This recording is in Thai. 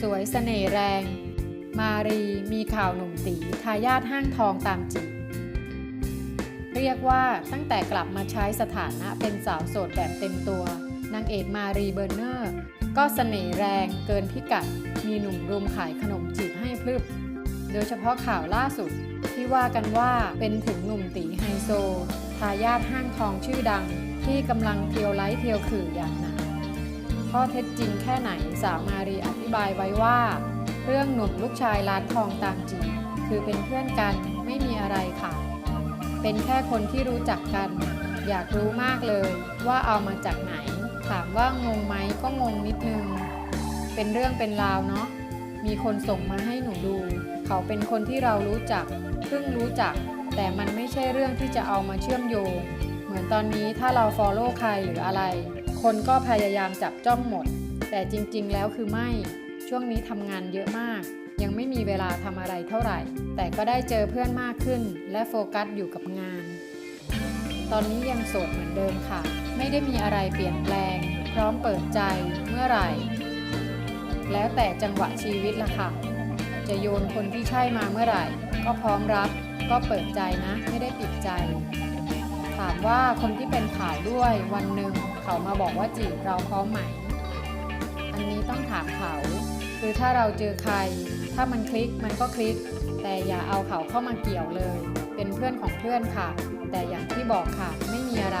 สวยเสน่ห์แรง มารีมีข่าวหนุ่มตีทายาทห้างทองตามจีบเรียกว่าตั้งแต่กลับมาใช้สถานะเป็นสาวโสดแบบเต็มตัวนางเอกมารีเบอร์เนอร์ ก็เสน่ห์แรงเกินพิกัด มีหนุ่มรุมขายขนมจีบให้พลึบ โดยเฉพาะข่าวล่าสุดที่ว่ากันว่าเป็นถึงหนุ่มตีไฮโซ ทายาทห้างทองชื่อดัง ที่กำลังเทียวไลฟ์เทียวขื่ออย่างหนัก ข้อเท็จจริงแค่ไหนสาวมารีอธิบายไว้ว่า เรื่องหนุ่มลูกชายร้านทองตามจีบคือเป็นเพื่อนกันไม่มีอะไรค่ะ เป็นแค่คนที่รู้จักกัน อยากรู้มากเลยว่าเอามาจากไหน ถามว่างงไหมก็งงนิดนึง เป็นเรื่องเป็นราวเนาะมีคนส่งมาให้หนูดู เขาเป็นคนที่เรารู้จักเพิ่งรู้จัก แต่มันไม่ใช่เรื่องที่จะเอามาเชื่อมโยง มือนตอนนี้ถ้าเรา follow ใครหรืออะไร คนก็พยายามจับจ้องหมด แต่จริงๆ แล้วคือไม่ ช่วงนี้ทำงานเยอะมาก ยังไม่มีเวลาทำอะไรเท่าไหร่ แต่ก็ได้เจอเพื่อนมากขึ้น และโฟกัสอยู่กับงาน ตอนนี้ยังโสดเหมือนเดิมค่ะ ไม่ได้มีอะไรเปลี่ยนแปลง พร้อมเปิดใจเมื่อไหร่ แล้วแต่จังหวะชีวิตละค่ะ จะโยนคนที่ใช่มาเมื่อไหร่ ก็พร้อมรับ ก็เปิดใจนะ ไม่ได้ปิดใจ ถามว่าคนที่เป็นขาด้วยวันหนึ่งเขามาบอกว่าจีบเราพร้อมไหม อันนี้ต้องถามเขา คือถ้าเราเจอใคร ถ้ามันคลิกมันก็คลิก แต่อย่าเอาเขาเข้ามาเกี่ยวเลย เป็นเพื่อนของเพื่อนค่ะ แต่อย่างที่บอกค่ะไม่มีอะไร